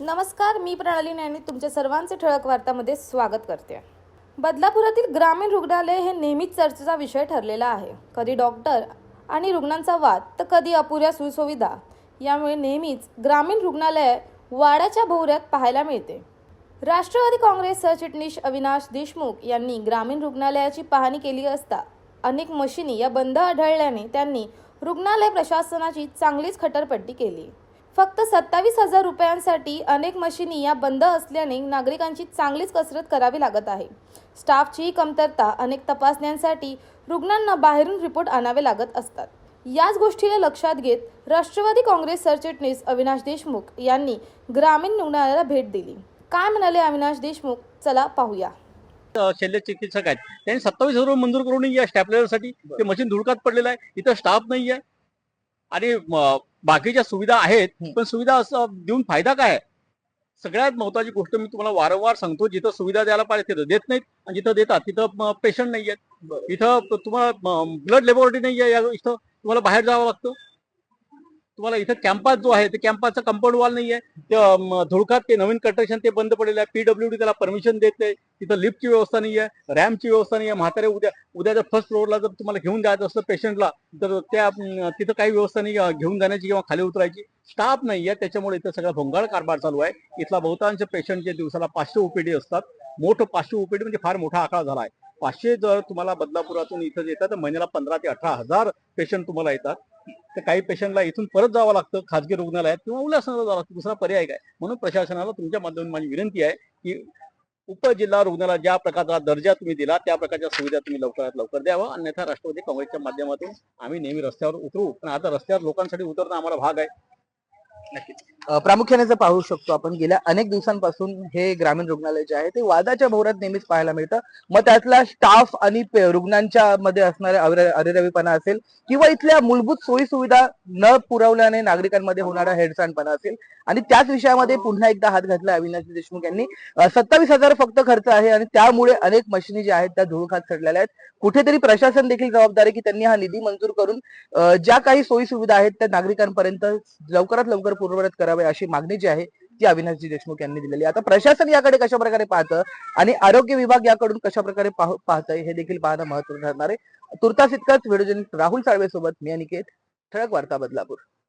नमस्कार मी प्रणाली नैनी. तुमच्या सर्वांचे ठळक वार्तामध्ये स्वागत करते. बदलापुरातील ग्रामीण रुग्णालय हे नेहमीच चर्चेचा विषय ठरलेला आहे. कधी डॉक्टर आणि रुग्णांचा वाद तर कधी अपुऱ्या सुविधा यामुळे नेहमीच ग्रामीण रुग्णालय वाड्याच्या भोवऱ्यात पाहायला मिळते. राष्ट्रवादी काँग्रेस सरचिटणीस अविनाश देशमुख यांनी ग्रामीण रुग्णालयाची पाहणी केली असता अनेक मशिनी या बंद आढळल्याने त्यांनी रुग्णालय प्रशासनाची चांगलीच खटरपट्टी केली. फक्त सत्तावीस हजार रुपयांसाठी अनेक मशिनी या बंद असल्याने नागरिकांची चांगलीच कसरत करावी लागत आहे. स्टाफचीही कमतरता अनेक तपासण्यांसाठी रुग्णांना बाहेरून रिपोर्ट आणावे लागत असतात. याच गोष्टीला लक्षात घेत राष्ट्रवादी काँग्रेस सरचिटणीस अविनाश देशमुख यांनी ग्रामीण रुग्णालयाला भेट दिली. काय म्हणाले अविनाश देशमुख? चला पाहूया. शल्य चिकित्सक आहेत. त्यांनी सत्तावीस हजार मंजूर करून या स्टॅपलरसाठी ते मशीन धुडकात पडलेलं आहे. इथं स्टाफ नाही आहे आणि बाकीच्या सुविधा आहेत पण सुविधा असं देऊन फायदा काय? सगळ्यात महत्वाची गोष्ट मी तुम्हाला वारंवार सांगतो जिथं सुविधा द्यायला पाहिजे तिथं देत नाहीत आणि जिथं देतात तिथं पेशंट नाही आहेत इथं तुम्हाला ब्लड लेबोरेटरी नाही आहे इथं. तुम्हाला बाहेर जावं लागतं. तुम्हाला इथं कॅम्पस जो आहे ते कॅम्पासचा कंपाऊंड वॉल नाही आहे धुळकात धुडकात ते नवीन कंस्ट्रक्शन ते बंद पडलेलं आहे. पीडब्ल्यूडी त्याला परमिशन देत नाही. तिथं लिफ्टची व्यवस्था नाही आहे रॅम्पची व्यवस्था नाही आहे म्हातारे उद्या उद्या जर फर्स्ट फ्लोअरला जर तुम्हाला घेऊन जायचं असलं पेशंटला तर त्या तिथं काही व्यवस्था नाही घेऊन जाण्याची किंवा खाली उतरायची. स्टाफ नाही आहे त्याच्यामुळे इथं सगळा भोंगाळ कारभार चालू आहे. इथला बहुतांश पेशंट जे दिवसाला पाचशे ओपीडी असतात मोठं पाचशे ओपीडी म्हणजे फार मोठा आकडा झाला आहे. पाचशे जर तुम्हाला बदलापुरातून इथं येतात तर महिन्याला पंधरा ते अठरा हजार पेशंट तुम्हाला येतात. तर काही पेशंटला इथून परत जावं लागतं खाजगी रुग्णालयात किंवा उल्हासनगर जावं लागतं. दुसरा पर्याय काय? म्हणून प्रशासनाला तुमच्या माध्यमातून माझी विनंती आहे की उपजिल्हा रुग्णाला ज्या प्रकारचा दर्जा तुम्ही दिला त्या प्रकारच्या सुविधा तुम्ही लवकरात लवकर द्यावं. अन्यथा राष्ट्रवादी काँग्रेसच्या माध्यमातून आम्ही नेहमी रस्त्यावर उतरू. पण आता रस्त्यावर लोकांसाठी उतरणं आम्हाला भाग आहे. नक्कीच. प्रामुख्याने जर पाहू शकतो आपण गेल्या अनेक दिवसांपासून हे ग्रामीण रुग्णालय जे आहे ते वादाच्या भोवऱ्यात नेहमीच पाहायला मिळतं. मग त्यातला स्टाफ आणि रुग्णांच्या मध्ये असणारे अरे- अरेरवीपणा असेल किंवा इथल्या मूलभूत सोयी सुविधा न पुरवल्याने नागरिकांमध्ये होणारा हेडसाणपणा असेल. आणि त्याच विषयामध्ये पुन्हा एकदा हात घातला अविनाश देशमुख यांनी. सत्तावीस हजार फक्त खर्च आहे आणि त्यामुळे अनेक मशिनी ज्या आहेत त्या धुळखात चढलेल्या आहेत. कुठेतरी प्रशासन देखील जबाबदारी की त्यांनी हा निधी मंजूर करून ज्या काही सोयी सुविधा आहेत त्या नागरिकांपर्यंत लवकरात लवकर पूर्ववत करावे अशी मागणी जी आहे ती अविनाशजी देशमुख यांनी दिलेली आता प्रशासन याकडे कशा प्रकारे पाहतं आणि आरोग्य विभाग याकडून कशा प्रकारे पाह- पाहतंय हे देखील पाहणं महत्त्वाचं ठरणार आहे. तुर्तास इतकंच व्हिडिओ राहुल साळवे सोबत मी अनिकेत ठळक वार्ता बदलापूर